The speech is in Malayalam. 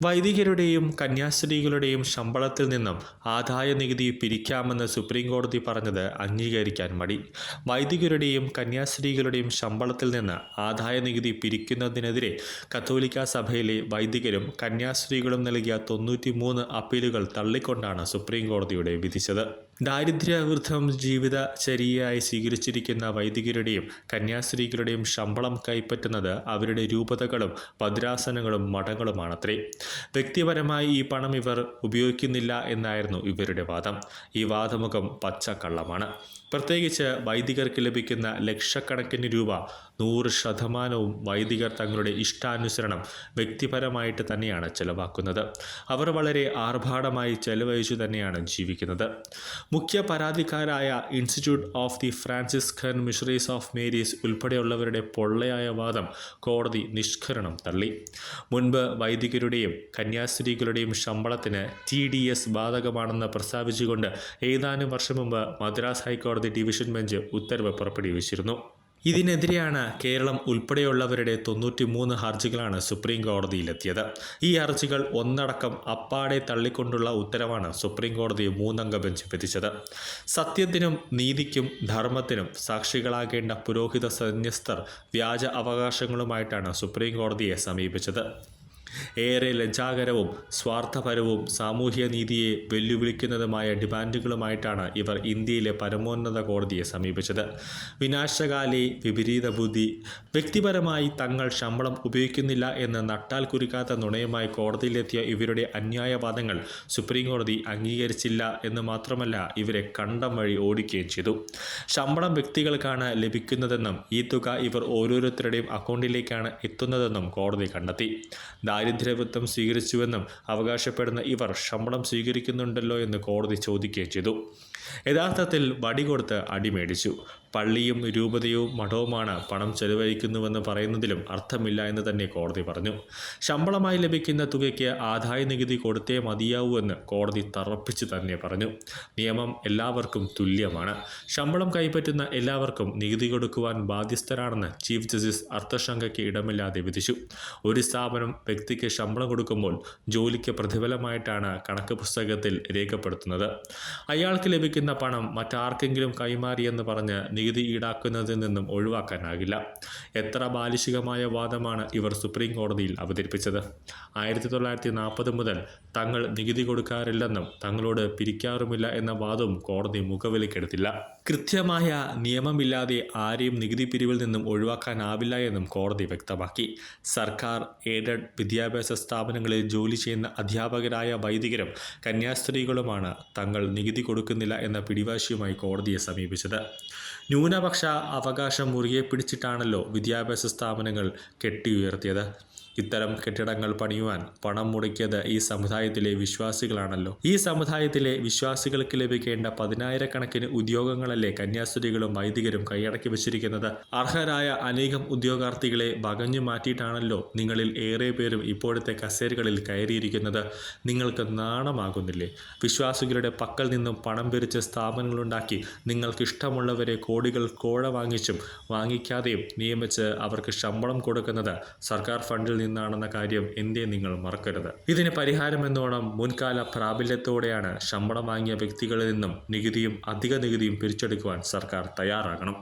വൈദികരുടെയും കന്യാസ്ത്രീകളുടെയും ശമ്പളത്തിൽ നിന്നും ആദായ നികുതി പിരിക്കാമെന്ന് സുപ്രീം കോടതി പറഞ്ഞത് അംഗീകരിക്കാൻ മടി. വൈദികരുടെയും കന്യാസ്ത്രീകളുടെയും ശമ്പളത്തിൽ നിന്ന് ആദായ നികുതി പിരിക്കുന്നതിനെതിരെ കത്തോലിക്ക സഭയിലെ വൈദികരും കന്യാസ്ത്രീകളും നൽകിയ തൊണ്ണൂറ്റി അപ്പീലുകൾ തള്ളിക്കൊണ്ടാണ് സുപ്രീം കോടതിയുടെ വിധിച്ചത്. ദാരിദ്ര്യവൃദ്ധം ജീവിതചര്യയായി സ്വീകരിച്ചിരിക്കുന്ന വൈദികരുടെയും കന്യാസ്ത്രീകളുടെയും ശമ്പളം കൈപ്പറ്റുന്നത് അവരുടെ രൂപതകളും ഭദ്രാസനങ്ങളും മഠങ്ങളുമാണത്രേ. വ്യക്തിപരമായി ഈ പണം ഇവർ ഉപയോഗിക്കുന്നില്ല എന്നായിരുന്നു ഇവരുടെ വാദം. ഈ വാദമുഖം പച്ചക്കള്ളമാണ്. പ്രത്യേകിച്ച് വൈദികർക്ക് ലഭിക്കുന്ന ലക്ഷക്കണക്കിന് രൂപ നൂറ് ശതമാനവും വൈദികർ തങ്ങളുടെ ഇഷ്ടാനുസരണം വ്യക്തിപരമായിട്ട് തന്നെയാണ് ചെലവാക്കുന്നത്. അവർ വളരെ ആർഭാടമായി ചെലവഴിച്ചു തന്നെയാണ് ജീവിക്കുന്നത്. മുഖ്യ പരാതിക്കാരായ institute of the Franciscan missionaries of Mary's ഉൾപ്പെടെയുള്ളവരുടെ പൊള്ളയായ വാദം കോടതി നിഷ്കരണം തള്ളി. മുൻപ് വൈദികരുടെയും കന്യാസ്ത്രീകളുടെയും ശമ്പളത്തിന് ടി ഡി എസ് ബാധകമാണെന്ന് പ്രസ്താവിച്ചുകൊണ്ട് ഏതാനും വർഷം മുമ്പ് മദ്രാസ് ഹൈക്കോടതി ഡിവിഷൻ ബെഞ്ച് ഉത്തരവ് പുറപ്പെടുവിച്ചിരുന്നു. ഇതിനെതിരെയാണ് കേരളം ഉൾപ്പെടെയുള്ളവരുടെ തൊണ്ണൂറ്റി മൂന്ന് ഹർജികളാണ് സുപ്രീം കോടതിയിലെത്തിയത്. ഈ ഹർജികൾ ഒന്നടക്കം അപ്പാടെ തള്ളിക്കൊണ്ടുള്ള ഉത്തരവാണ് സുപ്രീം കോടതി മൂന്നംഗ ബെഞ്ച് വിധിച്ചത്. സത്യത്തിനും നീതിക്കും ധർമ്മത്തിനും സാക്ഷികളാകേണ്ട പുരോഹിത സന്യസ്തർ വ്യാജ അവകാശങ്ങളുമായിട്ടാണ് സുപ്രീം കോടതിയെ സമീപിച്ചത്. ഏറെ ലജ്ജാകരവും സ്വാർത്ഥപരവും സാമൂഹ്യ നീതിയെ വെല്ലുവിളിക്കുന്നതുമായ ഡിമാൻഡുകളുമായിട്ടാണ് ഇവർ ഇന്ത്യയിലെ പരമോന്നത കോടതിയെ സമീപിച്ചത്. വിനാശകാലി വിപരീത ബുദ്ധി വ്യക്തിപരമായി തങ്ങൾ ശമ്പളം ഉപയോഗിക്കുന്നില്ല എന്ന് നട്ടാൽ കുരുക്കാത്ത നുണയുമായി കോടതിയിലെത്തിയ ഇവരുടെ അന്യായവാദങ്ങൾ സുപ്രീം കോടതി അംഗീകരിച്ചില്ല എന്ന് മാത്രമല്ല ഇവരെ കണ്ടം വഴി ഓടിക്കുകയും ചെയ്തു. ശമ്പളം വ്യക്തികൾക്കാണ് ലഭിക്കുന്നതെന്നും ഈ തുക ഇവർ ഓരോരുത്തരുടെയും അക്കൗണ്ടിലേക്കാണ് എത്തുന്നതെന്നും കോടതി കണ്ടെത്തി. ദാരിദ്ര്യവൃത്തം സ്വീകരിച്ചുവെന്നും അവകാശപ്പെടുന്ന ഇവർ ശമ്പളം സ്വീകരിക്കുന്നുണ്ടല്ലോ എന്ന് കോടതി ചോദിക്കുകയും ചെയ്തു. യഥാർത്ഥത്തിൽ വടി കൊടുത്ത് അടിമേടിച്ചു. പള്ളിയും രൂപതയും മഠവുമാണ് പണം ചെലവഴിക്കുന്നുവെന്ന് പറയുന്നതിലും അർത്ഥമില്ല എന്ന് തന്നെ കോടതി പറഞ്ഞു. ശമ്പളമായി ലഭിക്കുന്ന തുകയ്ക്ക് ആദായ നികുതി കൊടുത്തേ മതിയാവൂ എന്ന് കോടതി തറപ്പിച്ച് തന്നെ പറഞ്ഞു. നിയമം എല്ലാവർക്കും തുല്യമാണ്. ശമ്പളം കൈപ്പറ്റുന്ന എല്ലാവർക്കും നികുതി കൊടുക്കുവാൻ ബാധ്യസ്ഥരാണെന്ന് ചീഫ് ജസ്റ്റിസ് അർത്ഥശങ്കയ്ക്ക് ഇടമില്ലാതെ വിധിച്ചു. ഒരു സ്ഥാപനം വ്യക്തിക്ക് ശമ്പളം കൊടുക്കുമ്പോൾ ജോലിക്ക് പ്രതിഫലമായിട്ടാണ് കണക്ക് പുസ്തകത്തിൽ രേഖപ്പെടുത്തുന്നത്. അയാൾക്ക് ലഭിക്കുന്ന പണം മറ്റാർക്കെങ്കിലും കൈമാറിയെന്ന് പറഞ്ഞ് നികുതി ഈടാക്കുന്നതിൽ നിന്നും ഒഴിവാക്കാനാകില്ല. എത്ര ബാലിശികമായ വാദമാണ് ഇവർ സുപ്രീം കോടതിയിൽ അവതരിപ്പിച്ചത്. ആയിരത്തി തൊള്ളായിരത്തി നാൽപ്പത് മുതൽ തങ്ങൾ നികുതി കൊടുക്കാറില്ലെന്നും തങ്ങളോട് പിരിക്കാറുമില്ല എന്ന വാദവും കോടതി മുഖവിലക്കെടുത്തില്ല കൃത്യമായ നിയമമില്ലാതെ ആരെയും നികുതി പിരിവിൽ നിന്നും ഒഴിവാക്കാനാവില്ല എന്നും കോടതി വ്യക്തമാക്കി. സർക്കാർ എയ്ഡഡ് വിദ്യാഭ്യാസ സ്ഥാപനങ്ങളിൽ ജോലി ചെയ്യുന്ന അധ്യാപകരായ വൈദികരും കന്യാസ്ത്രീകളുമാണ് തങ്ങൾ നികുതി കൊടുക്കുന്നില്ല എന്ന പിടിവാശിയുമായി കോടതിയെ സമീപിച്ചത്. ന്യൂനപക്ഷ അവകാശം മുറുകെ പിടിച്ചിട്ടാണല്ലോ വിദ്യാഭ്യാസ സ്ഥാപനങ്ങൾ കെട്ടിയുയർത്തിയത്. ഇത്തരം കെട്ടിടങ്ങൾ പണിയുവാൻ പണം മുടക്കിയത് ഈ സമുദായത്തിലെ വിശ്വാസികളാണല്ലോ. ഈ സമുദായത്തിലെ വിശ്വാസികൾക്ക് ലഭിക്കേണ്ട പതിനായിരക്കണക്കിന് ഉദ്യോഗങ്ങളല്ലേ കന്യാസ്ത്രീകളും വൈദികരും കൈയടക്കി വച്ചിരിക്കുന്നത്. അർഹരായ അനേകം ഉദ്യോഗാർത്ഥികളെ വകഞ്ഞു മാറ്റിയിട്ടാണല്ലോ നിങ്ങളിൽ ഏറെ പേരും ഇപ്പോഴത്തെ കസേരകളിൽ കയറിയിരിക്കുന്നത്. നിങ്ങൾക്ക് നാണമാകുന്നില്ലേ? വിശ്വാസികളുടെ പക്കൽ നിന്നും പണം പിരിച്ച് സ്ഥാപനങ്ങളുണ്ടാക്കി നിങ്ങൾക്ക് ഇഷ്ടമുള്ളവരെ കോടികൾ കോഴ വാങ്ങിച്ചും വാങ്ങിക്കാതെയും നിയമിച്ച് അവർക്ക് ശമ്പളം കൊടുക്കുന്നത് സർക്കാർ ഫണ്ടിൽ നിന്നാണെന്ന കാര്യം എന്തേ നിങ്ങൾ മറക്കരുത്. ഇതിന് പരിഹാരമെന്നോണം മുൻകാല പ്രാബല്യത്തോടെയാണ് ശമ്പളം വാങ്ങിയ വ്യക്തികളിൽ നിന്നും നികുതിയും അധിക നികുതിയും പിരിച്ചെടുക്കുവാൻ സർക്കാർ തയ്യാറാകണം